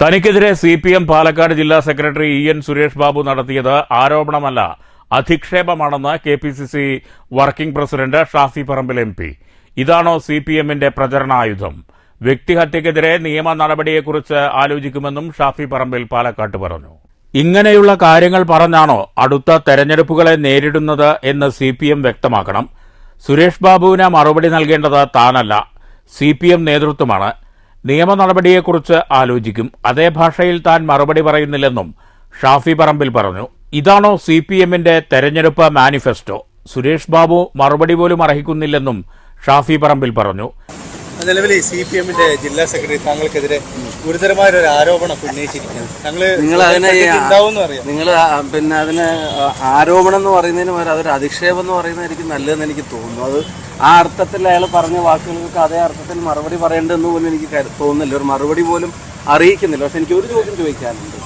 തനിക്കെതിരെ C P M Palakkad ജില്ലാ secretary E N Suresh Babu നടത്തിയത് ആരോപണമല്ല അധിക്ഷേപമാണെന്ന് K P C C working president Shafi Parambil M P. ഇതാണോ C P എമ്മിന്റെ പ്രചരണായുധം വ്യക്തിഹത്യക്കെതിരെ നിയമ നടപടിയെക്കുറിച്ച് ആലോചിക്കുമെന്നും ഷാഫി പറമ്പിൽ പാലക്കാട്ട് പറഞ്ഞു. ഇങ്ങനെയുള്ള കാര്യങ്ങൾ പറഞ്ഞാണോ അടുത്ത തെരഞ്ഞെടുപ്പുകളെ നേരിടുന്നത് എന്ന് സി പി എം വ്യക്തമാക്കണം. സുരേഷ് ബാബുവിന് മറുപടി നൽകേണ്ടത് താനല്ല സി പി എം നേതൃത്വമാണ്. നിയമ നടപടിയെക്കുറിച്ച് ആലോചിക്കും. അതേ ഭാഷയിൽ താൻ മറുപടി പറയുന്നില്ലെന്നും ഷാഫി പറമ്പിൽ പറഞ്ഞു. ഇതാണോ സി പി എമ്മിന്റെ തെരഞ്ഞെടുപ്പ് മാനിഫെസ്റ്റോ? സുരേഷ് ബാബു മറുപടി പോലും അർഹിക്കുന്നില്ലെന്നും ഷാഫി പറമ്പിൽ പറഞ്ഞു. നിലവിൽ സി പി എമ്മിന്റെ ജില്ലാ സെക്രട്ടറി താങ്കൾക്കെതിരെ ഗുരുതരമായ ഒരു ആരോപണം ഉന്നയിച്ചിരിക്കുന്നത് നിങ്ങൾ അതിനെ നിങ്ങൾ പിന്നെ അതിന് ആരോപണം എന്ന് പറയുന്നതിന് പകരം അതൊരു അധിക്ഷേപം എന്ന് പറയുന്നതായിരിക്കും നല്ലതെന്ന് എനിക്ക് തോന്നുന്നു. അത് ആ അർത്ഥത്തിൽ അയാൾ പറഞ്ഞ വാക്കുകൾക്ക് അതേ അർത്ഥത്തിൽ മറുപടി പറയേണ്ടതെന്ന് പോലും എനിക്ക് തോന്നുന്നില്ല. ഒരു മറുപടി പോലും അറിയിക്കുന്നില്ല. പക്ഷെ എനിക്ക് ഒരു ചോദ്യം ചോദിക്കാനുണ്ട്.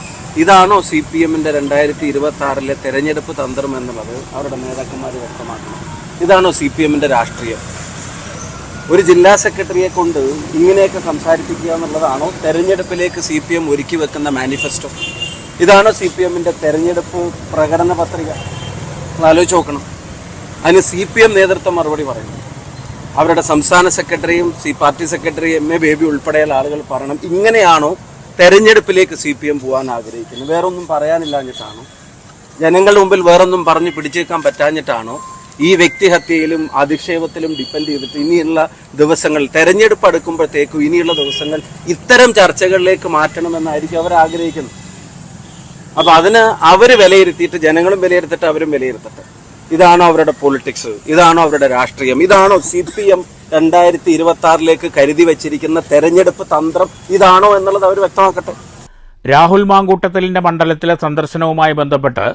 ഇതാണോ സി പി എമ്മിന്റെ രണ്ടായിരത്തി ഇരുപത്തി ആറിലെ തെരഞ്ഞെടുപ്പ് തന്ത്രം എന്നുള്ളത്? അവരുടെ നേതാക്കന്മാർ വ്യക്തമാക്കണം. ഇതാണോ സി പി എമ്മിന്റെ രാഷ്ട്രീയം? ഒരു ജില്ലാ സെക്രട്ടറിയെ കൊണ്ട് ഇങ്ങനെയൊക്കെ സംസാരിപ്പിക്കുക എന്നുള്ളതാണോ തെരഞ്ഞെടുപ്പിലേക്ക് സി പി എം ഒരുക്കി വെക്കുന്ന മാനിഫെസ്റ്റോ? ഇതാണോ സി പി എമ്മിന്റെ തെരഞ്ഞെടുപ്പ് പ്രകടന പത്രിക? ആലോചിച്ച് നോക്കണം. അതിന് സി പി എം നേതൃത്വം മറുപടി പറയുന്നു. അവരുടെ സംസ്ഥാന സെക്രട്ടറിയും C party secretary M A Baby ഉൾപ്പെടെയുള്ള ആളുകൾ പറയണം. ഇങ്ങനെയാണോ തെരഞ്ഞെടുപ്പിലേക്ക് സി പി എം പോകാൻ ആഗ്രഹിക്കുന്നത്? വേറൊന്നും പറയാനില്ലാഞ്ഞിട്ടാണോ? ജനങ്ങളുടെ മുമ്പിൽ വേറൊന്നും പറഞ്ഞ് പിടിച്ചേക്കാൻ പറ്റാഞ്ഞിട്ടാണോ ഈ വ്യക്തിഹത്യയിലും അധിക്ഷേപത്തിലും ഡിപ്പെൻഡ് ചെയ്തിട്ട് ഇനിയുള്ള ദിവസങ്ങൾ തെരഞ്ഞെടുപ്പ് അടുക്കുമ്പോഴത്തേക്കും ഇനിയുള്ള ദിവസങ്ങൾ ഇത്തരം ചർച്ചകളിലേക്ക് മാറ്റണമെന്നായിരിക്കും അവർ ആഗ്രഹിക്കുന്നത്. അപ്പൊ അതിന് അവർ വിലയിരുത്തിയിട്ട് ജനങ്ങളും വിലയിരുത്തട്ടെ അവരും വിലയിരുത്തട്ടെ. ഇതാണോ അവരുടെ പൊളിറ്റിക്സ് ഇതാണോ അവരുടെ രാഷ്ട്രീയം? ഇതാണോ സി പി എം രണ്ടായിരത്തി ഇരുപത്തി ആറിലേക്ക് കരുതി വച്ചിരിക്കുന്ന തെരഞ്ഞെടുപ്പ് തന്ത്രം ഇതാണോ എന്നുള്ളത് അവർ വ്യക്തമാക്കട്ടെ. രാഹുൽ മാങ്കൂട്ടത്തിലിന്റെ മണ്ഡലത്തിലെ സന്ദർശനവുമായി ബന്ധപ്പെട്ട്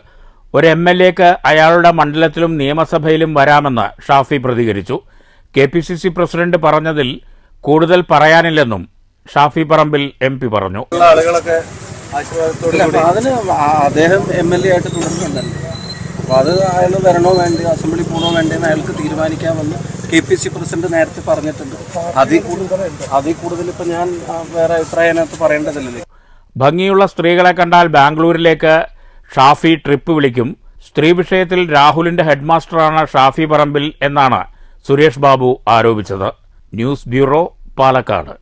ഒരു എം എൽ എക്ക് അയാളുടെ മണ്ഡലത്തിലും നിയമസഭയിലും വരാമെന്ന് ഷാഫി പ്രതികരിച്ചു. K P C C president പറഞ്ഞതിൽ കൂടുതൽ പറയാനില്ലെന്നും ഷാഫി പറമ്പിൽ എം പി പറഞ്ഞു. ആളുകളൊക്കെ ആശീർവാദത്തോടെ ഇല്ല, അപ്പൊ അതിന് അദ്ദേഹം എം എൽ എ ആയിട്ട് തുടരുന്നുണ്ടല്ലോ. അപ്പോൾ അത് അയാൾ വരണോ വേണ്ടേ അസംബ്ലി പോകണോ വേണ്ടെന്ന് അയാൾക്ക് തീരുമാനിക്കാമെന്ന് കെ പി സി പ്രസിഡന്റ് നേരത്തെ പറഞ്ഞിട്ടുണ്ട്. അതിൽ കൂടുതൽ അതിൽ കൂടുതൽ ഇപ്പൊ ഞാൻ വേറെ അഭിപ്രായം അതിനകത്ത് പറയേണ്ടതില്ലല്ലോ ഭംഗിയുള്ള സ്ത്രീകളെ കണ്ടാൽ ബാംഗ്ലൂരിലേക്ക് ഷാഫി ട്രിപ്പ് വിളിക്കും. സ്ത്രീ വിഷയത്തിൽ രാഹുലിന്റെ ഹെഡ്മാസ്റ്ററാണ് ഷാഫി പറമ്പിൽ എന്നാണ് Suresh Babu ആരോപിച്ചത്. News bureau Palakkad.